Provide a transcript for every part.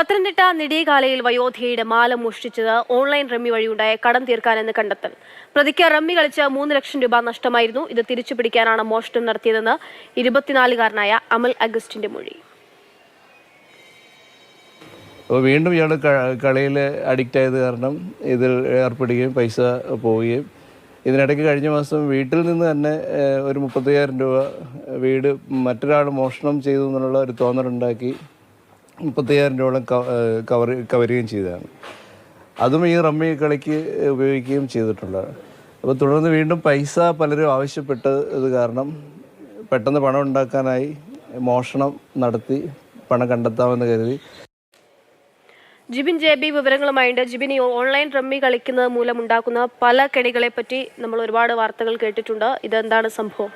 പത്തനംതിട്ട നെടിയകാലയിൽ വയോധ്യയുടെ മാല മോഷ്ടിച്ചത് ഓൺലൈൻ റമ്മി വഴിയുണ്ടായ കടം തീർക്കാനെന്ന് കണ്ടെത്തൽ. പ്രതിക്ക് റമ്മി കളിച്ച് മൂന്ന് ലക്ഷം രൂപ നഷ്ടമായിരുന്നു. ഇത് തിരിച്ചു പിടിക്കാനാണ് മോഷണം നടത്തിയതെന്ന് ഇരുപത്തിനാലുകാരനായ അമൽ അഗസ്റ്റിന്റെ മൊഴി. അപ്പോൾ വീണ്ടും ഇയാൾ കളിയിൽ അഡിക്റ്റ് ആയത് കാരണം ഇതിൽ ഏർപ്പെടുകയും പൈസ പോവുകയും. ഇതിനിടയ്ക്ക് കഴിഞ്ഞ മാസം വീട്ടിൽ നിന്ന് തന്നെ ഒരു മുപ്പത്തയ്യായിരം രൂപ വീട് മറ്റൊരാൾ മോഷണം ചെയ്തു എന്നുള്ള ഒരു തോന്നലുണ്ടാക്കി. മുപ്പത്തയ്യായിരം രൂപയോളം കവർ കവരുകയും ചെയ്തതാണ്. അതും ഈ റമ്മി കളിക്ക് ഉപയോഗിക്കുകയും ചെയ്തിട്ടുണ്ട്. അപ്പോൾ തുടർന്ന് വീണ്ടും പൈസ പലരും ആവശ്യപ്പെട്ടത് കാരണം പെട്ടെന്ന് പണം ഉണ്ടാക്കാനായി മോഷണം നടത്തി പണം കണ്ടെത്താമെന്ന് കരുതി. ജിബിൻ ജെ ബി വിവരങ്ങളുമായിട്ട് ജിബിൻ ഈ ഓൺലൈൻ റമ്മി കളിക്കുന്നത് മൂലമുണ്ടാക്കുന്ന പല കെണികളെ പറ്റി നമ്മൾ ഒരുപാട് വാർത്തകൾ കേട്ടിട്ടുണ്ട്. ഇതെന്താണ് സംഭവം?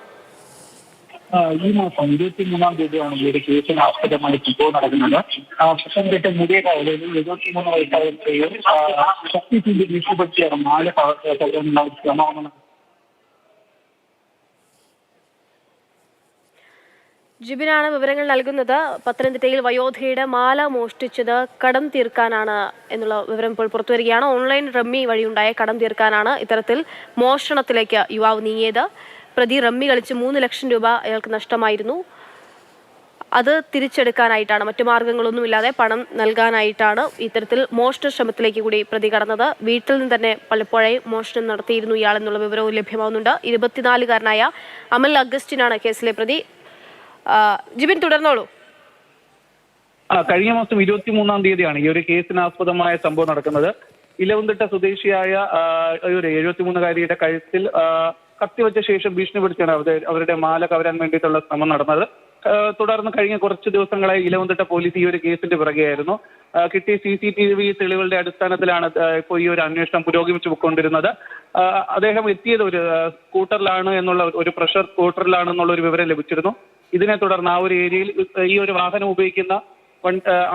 ഈ മാസം ഇരുപത്തി മൂന്നാം തീയതിയാണ് ഈ ഒരു കേസിന് ആസ്പദമായി സംഭവം നടക്കുന്നത്. പത്തനംതിട്ട മുടിയ ഇരുപത്തി മൂന്ന് വയസ്സായ സ്ത്രീയും നാല് പകർന്നുള്ള ശ്രമമാണ് ജിബിനാണ് വിവരങ്ങൾ നൽകുന്നത്. പത്തനംതിട്ടയിൽ വയോധയുടെ മാല മോഷ്ടിച്ചത് കടം തീർക്കാനാണ് എന്നുള്ള വിവരം ഇപ്പോൾ പുറത്തുവരികയാണ്. ഓൺലൈൻ റമ്മി വഴിയുണ്ടായ കടം തീർക്കാനാണ് ഇത്തരത്തിൽ മോഷണത്തിലേക്ക് യുവാവ് നീങ്ങിയത്. പ്രതി റമ്മി കളിച്ച് മൂന്ന് ലക്ഷം രൂപ അയാൾക്ക് നഷ്ടമായിരുന്നു. അത് തിരിച്ചെടുക്കാനായിട്ടാണ് മറ്റു മാർഗങ്ങളൊന്നുമില്ലാതെ പണം നൽകാനായിട്ടാണ് ഇത്തരത്തിൽ മോഷണ ശ്രമത്തിലേക്ക് കൂടി പ്രതി കടന്നത്. വീട്ടിൽ നിന്ന് തന്നെ പലപ്പോഴായി മോഷണം നടത്തിയിരുന്നു ഇയാൾ എന്നുള്ള വിവരവും ലഭ്യമാവുന്നുണ്ട്. ഇരുപത്തിനാലുകാരനായ അമൽ അഗസ്റ്റിനാണ് കേസിലെ പ്രതി. ജിബിൻ തുടർന്നോളൂ. കഴിഞ്ഞ മാസം ഇരുപത്തി മൂന്നാം തീയതിയാണ് ഈ ഒരു കേസിനാസ്പദമായ സംഭവം നടക്കുന്നത്. ഇലവന്തിട്ട സ്വദേശിയായ ഒരു എഴുപത്തിമൂന്നുകാരിയുടെ കഴുത്തിൽ കത്തിവെച്ച ശേഷം ഭീഷണി പിടിച്ചാണ് അവരുടെ അവരുടെ മാല കവരാൻ വേണ്ടിയിട്ടുള്ള ശ്രമം നടന്നത്. തുടർന്ന് കഴിഞ്ഞ കുറച്ച് ദിവസങ്ങളായി ഇലവന്തിട്ട പോലീസ് ഈ ഒരു കേസിന്റെ പിറകെയായിരുന്നു. കിട്ടിയ സി സി ടി വി തെളിവുകളുടെ അടിസ്ഥാനത്തിലാണ് ഇപ്പോൾ ഈ ഒരു അന്വേഷണം പുരോഗമിച്ചു പോയിക്കൊണ്ടിരുന്നത് അദ്ദേഹം എത്തിയത് ഒരു സ്കൂട്ടറിലാണ് എന്നുള്ള ഒരു- പ്രഷർ സ്കൂട്ടറിലാണ് എന്നുള്ള ഒരു വിവരം ലഭിച്ചിരുന്നു. ഇതിനെ തുടർന്ന് ആ ഒരു ഏരിയയിൽ ഈ ഒരു വാഹനം ഉപയോഗിക്കുന്ന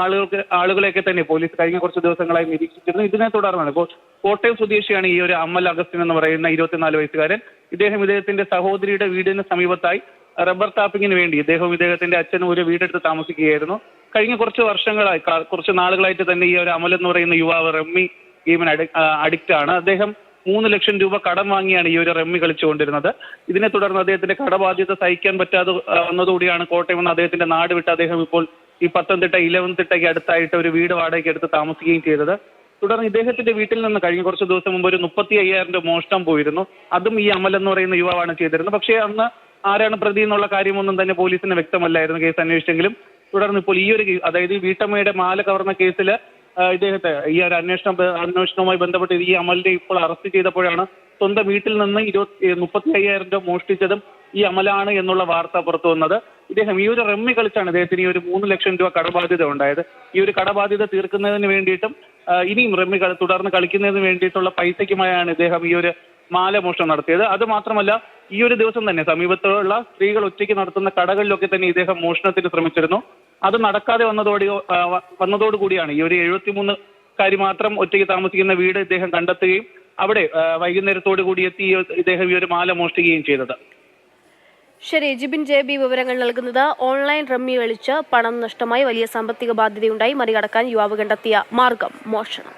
ആളുകൾക്ക് ആളുകളെയൊക്കെ തന്നെ പോലീസ് കഴിഞ്ഞ കുറച്ച് ദിവസങ്ങളായി നിരീക്ഷിച്ചിരുന്നു. ഇതിനെ തുടർന്നാണ്. ഇപ്പോൾ കോട്ടയം സ്വദേശിയാണ് ഈ ഒരു അമ്മൽ അഗസ്റ്റിൻ എന്ന് പറയുന്ന ഇരുപത്തിനാല് വയസ്സുകാരൻ. ഇദ്ദേഹം ഇദ്ദേഹത്തിന്റെ സഹോദരിയുടെ വീടിന് സമീപത്തായി റബ്ബർ ടാപ്പിങ്ങിന് വേണ്ടി ഇദ്ദേഹം ഇദ്ദേഹത്തിന്റെ അച്ഛനും ഒരു വീടെടുത്ത് താമസിക്കുകയായിരുന്നു. കഴിഞ്ഞ കുറച്ച് വർഷങ്ങളായി കുറച്ച് നാളുകളായിട്ട് തന്നെ ഈ ഒരു അമൽ എന്ന് പറയുന്ന യുവാവ് റമ്മി ഗെയിമിന് അഡിക്റ്റ് ആണ്. അദ്ദേഹം മൂന്ന് ലക്ഷം രൂപ കടം വാങ്ങിയാണ് ഈ ഒരു റമ്മി കളിച്ചുകൊണ്ടിരുന്നത്. ഇതിനെ തുടർന്ന് അദ്ദേഹത്തിന്റെ കടബാധ്യത സഹിക്കാൻ പറ്റാതെ വന്നതുകൂടിയാണ് കോട്ടയം എന്ന അദ്ദേഹത്തിന്റെ നാട് വിട്ട് അദ്ദേഹം ഇപ്പോൾ ഈ പത്തനംതിട്ട ഇലവൻതിട്ടയ്ക്ക് അടുത്തായിട്ട് ഒരു വീട് വാടകയ്ക്ക് എടുത്ത് താമസിക്കുകയും ചെയ്തത്. തുടർന്ന് ഇദ്ദേഹത്തിന്റെ വീട്ടിൽ നിന്ന് കഴിഞ്ഞ കുറച്ച് ദിവസം മുമ്പ് ഒരു മുപ്പത്തി അയ്യായിരം രൂപ മോഷണം പോയിരുന്നു. അതും ഈ അമൽ എന്ന് പറയുന്ന യുവാവാണ് ചെയ്തിരുന്നത്. പക്ഷേ അന്ന് ആരാണ് പ്രതി എന്നുള്ള കാര്യമൊന്നും തന്നെ പോലീസിന് വ്യക്തമല്ലായിരുന്നു കേസ് അന്വേഷിച്ചെങ്കിലും. തുടർന്ന് ഇപ്പോൾ ഈ ഒരു അതായത് ഈ വീട്ടമ്മയുടെ മാല കവർന്ന കേസിൽ ഇദ്ദേഹത്തെ ഈ ഒരു അന്വേഷണം അന്വേഷണവുമായി ബന്ധപ്പെട്ട് ഈ അമലിനെ ഇപ്പോൾ അറസ്റ്റ് ചെയ്തപ്പോഴാണ് സ്വന്തം വീട്ടിൽ നിന്ന് ഇരുപത്തി മുപ്പത്തി അയ്യായിരം രൂപ മോഷ്ടിച്ചതും ഈ അമലാണ് എന്നുള്ള വാർത്ത പുറത്തു വന്നത്. ഇദ്ദേഹം ഈ ഒരു റമ്മി കളിച്ചാണ് ഇദ്ദേഹത്തിന് ഈ ഒരു മൂന്ന് ലക്ഷം രൂപ കടബാധ്യത ഉണ്ടായത്. ഈ ഒരു കടബാധ്യത തീർക്കുന്നതിന് വേണ്ടിയിട്ടും ഇനിയും റമ്മി തുടർന്ന് കളിക്കുന്നതിന് വേണ്ടിയിട്ടുള്ള പൈസയ്ക്കുമായാണ് ഇദ്ദേഹം ഈ ഒരു മാല മോഷണം നടത്തിയത്. അത് മാത്രമല്ല ഈ ഒരു ദിവസം തന്നെ സമീപത്തുള്ള സ്ത്രീകൾ ഒറ്റയ്ക്ക് നടത്തുന്ന കടകളിലൊക്കെ തന്നെ ഇദ്ദേഹം മോഷണത്തിന് ശ്രമിച്ചിരുന്നു. അത് നടക്കാതെ വന്നതോടെ വന്നതോടുകൂടിയാണ് ഈ ഒരു എഴുപത്തിമൂന്ന് കാരി മാത്രം ഒറ്റയ്ക്ക് താമസിക്കുന്ന വീട് ഇദ്ദേഹം കണ്ടെത്തുകയും അവിടെ വൈകുന്നേരത്തോടു കൂടി എത്തി ഇദ്ദേഹം ഈ ഒരു മാല മോഷ്ടിക്കുകയും ചെയ്തത്. ശരി ജിബിൻ ജെ ബി വിവരങ്ങൾ നൽകുന്നത് ഓൺലൈൻ റമ്മി കളിച്ച് പണം നഷ്ടമായി വലിയ സാമ്പത്തിക ബാധ്യതയുണ്ടായി. മറികടക്കാൻ യുവാവ് കണ്ടെത്തിയ മാർഗം മോഷണം.